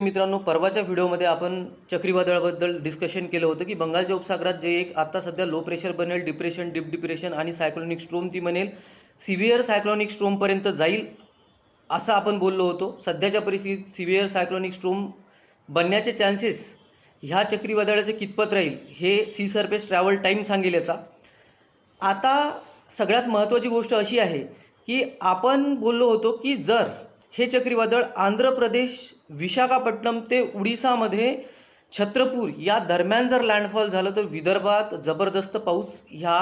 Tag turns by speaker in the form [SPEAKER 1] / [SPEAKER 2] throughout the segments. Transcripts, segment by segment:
[SPEAKER 1] मित्रांनो परवाच्या व्हिडिओमध्ये आपण चक्रीवादळाबद्दल डिस्कशन केलं होतं की बंगालच्या उपसागरात जे एक आता सध्या लो प्रेशर बनेल डिप्रेशन डीप डिप्रेशन आणि सायक्लोनिक स्ट्रोम ती बनेल सिव्हिअर सायक्लोनिक स्ट्रोमपर्यंत जाईल असं आपण बोललो होतो. सध्याच्या परिस्थितीत सिव्हिअर सायक्लोनिक स्ट्रोम बनण्याचे चान्सेस ह्या चक्रीवादळाचे कितपत राहील हे सी सरफेस ट्रॅव्हल टाईम सांगेल याचा. आता सगळ्यात महत्त्वाची गोष्ट अशी आहे की आपण बोललो होतो की जर हे चक्रीवादळ आंध्र प्रदेश विशाखापट्टणम ते उडिसामध्ये छत्रपूर या दरम्यान जर लँडफॉल झालं तर विदर्भात जबरदस्त पाऊस ह्या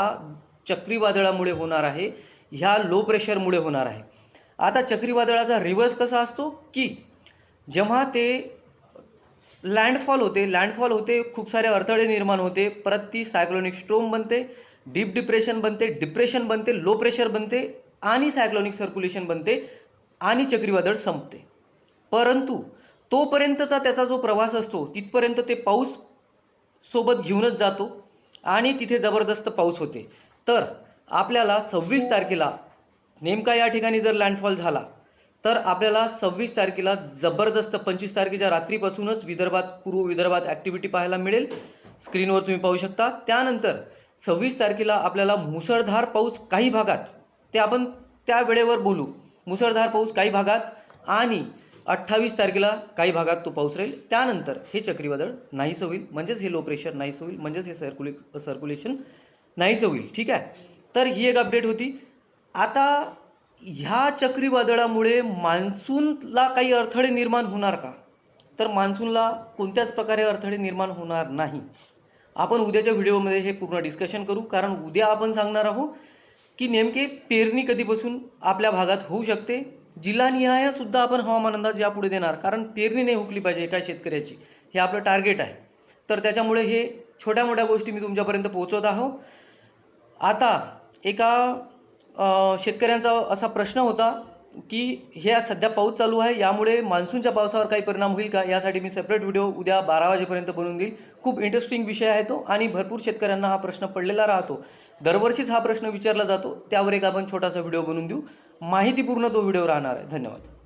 [SPEAKER 1] चक्रीवादळामुळे होणार आहे ह्या लो प्रेशरमुळे होणार आहे. आता चक्रीवादळाचा रिव्हर्स कसा असतो की जेव्हा ते लँडफॉल होते लँडफॉल होते खूप सारे अडथळे निर्माण होते परत ती सायक्लोनिक स्ट्रोम बनते डीप डिप्रेशन बनते डिप्रेशन बनते लो प्रेशर बनते आणि सायक्लोनिक सर्क्युलेशन बनते आणि चक्रीवादळ संपते. परंतु तोपर्यंतचा त्याचा जो प्रवास असतो तिथपर्यंत ते पाऊस सोबत घेऊनच जातो आणि तिथे जबरदस्त पाऊस होते. तर आपल्याला सव्वीस तारखेला नेमका या ठिकाणी जर लँडफॉल झाला तर आपल्याला सव्वीस तारखेला जबरदस्त पंचवीस तारखेच्या रात्रीपासूनच विदर्भात पूर्व विदर्भात ॲक्टिव्हिटी पाहायला मिळेल. स्क्रीनवर तुम्ही पाहू शकता. त्यानंतर सव्वीस तारखेला आपल्याला मुसळधार पाऊस काही भागात ते आपण त्या वेळेवर बोलू. मुसळधार पाऊस काही भागात आणि अठ्ठावीस तारखेला काही भागात तो पाऊस राहील. त्यानंतर हे चक्रीवादळ नाहीसं होईल. म्हणजेच हे लो प्रेशर नाहीसं होईल. म्हणजेच हे सर्क्युले सर्क्युलेशन नाहीसं होईल. ठीक आहे? तर ही एक अपडेट होती. आता ह्या चक्रीवादळामुळे मान्सूनला काही अडथळे निर्माण होणार का? तर मान्सूनला कोणत्याच प्रकारे अडथळे निर्माण होणार नाही. आपण उद्याच्या व्हिडिओमध्ये हे पूर्ण डिस्कशन करू. कारण उद्या आपण सांगणार आहोत की नेमके पेरणी कधीपासून आपल्या भागात होऊ शकते? जिल्हानिहाय सुद्धा आपण हवामान अंदाज यापुढे देणार कारण पेरणी नाही हुकली पाहिजे एका शेतकऱ्याची. हे आपलं टार्गेट आहे. तर त्याच्यामुळे हे छोट्या मोठ्या गोष्टी मी तुमच्यापर्यंत पोहोचवत आहो. आता एका शेतकऱ्यांचा असा प्रश्न होता की हे सध्या पाऊस चालू आहे यामुळे मान्सूनच्या पावसावर काही परिणाम होईल का? यासाठी मी सेपरेट व्हिडिओ उद्या बारा वाजेपर्यंत बनवून देईल. खूप इंटरेस्टिंग विषय आहे तो आणि भरपूर शेतकऱ्यांना हा प्रश्न पडलेला राहतो. दरवर्षीच हा प्रश्न विचारला जातो. त्यावर एक आपण छोटासा व्हिडिओ बनवून देऊ. माहितीपूर्ण तो व्हिडिओ राहणार आहे. धन्यवाद.